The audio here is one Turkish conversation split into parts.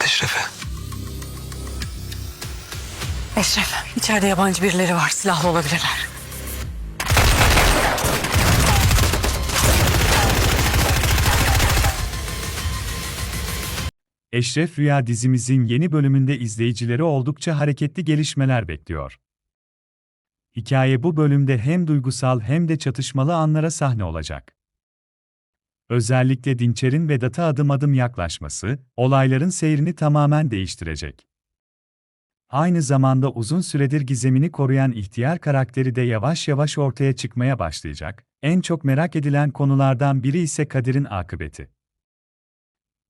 Anlat Eşref'e. Eşref, içeride yabancı birileri var. Silahlı olabilirler. Eşref Rüya dizimizin yeni bölümünde izleyicileri oldukça hareketli gelişmeler bekliyor. Hikaye bu bölümde hem duygusal hem de çatışmalı anlara sahne olacak. Özellikle Dinçer'in Vedat'a adım adım yaklaşması, olayların seyrini tamamen değiştirecek. Aynı zamanda uzun süredir gizemini koruyan ihtiyar karakteri de yavaş yavaş ortaya çıkmaya başlayacak. En çok merak edilen konulardan biri ise Kadir'in akıbeti.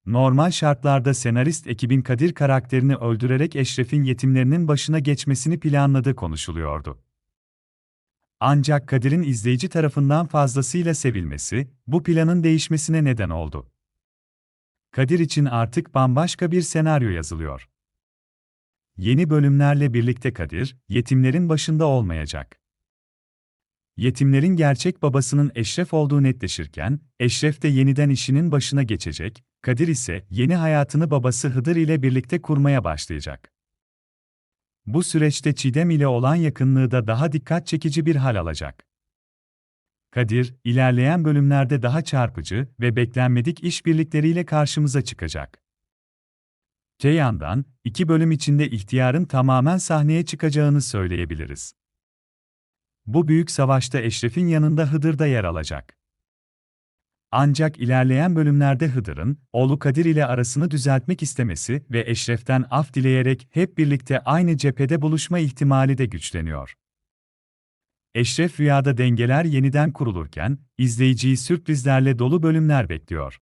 Normal şartlarda senarist ekibin Kadir karakterini öldürerek Eşref'in yetimlerinin başına geçmesini planladığı konuşuluyordu. Ancak Kadir'in izleyici tarafından fazlasıyla sevilmesi, bu planın değişmesine neden oldu. Kadir için artık bambaşka bir senaryo yazılıyor. Yeni bölümlerle birlikte Kadir, yetimlerin başında olmayacak. Yetimlerin gerçek babasının Eşref olduğu netleşirken, Eşref de yeniden işinin başına geçecek, Kadir ise yeni hayatını babası Hıdır ile birlikte kurmaya başlayacak. Bu süreçte Çiğdem ile olan yakınlığı da daha dikkat çekici bir hal alacak. Kadir, ilerleyen bölümlerde daha çarpıcı ve beklenmedik işbirlikleriyle karşımıza çıkacak. Te yandan, iki bölüm içinde ihtiyarın tamamen sahneye çıkacağını söyleyebiliriz. Bu büyük savaşta Eşref'in yanında Hıdır da yer alacak. Ancak ilerleyen bölümlerde Hıdır'ın, oğlu Kadir ile arasını düzeltmek istemesi ve Eşref'ten af dileyerek hep birlikte aynı cephede buluşma ihtimali de güçleniyor. Eşref rüyada dengeler yeniden kurulurken, izleyiciyi sürprizlerle dolu bölümler bekliyor.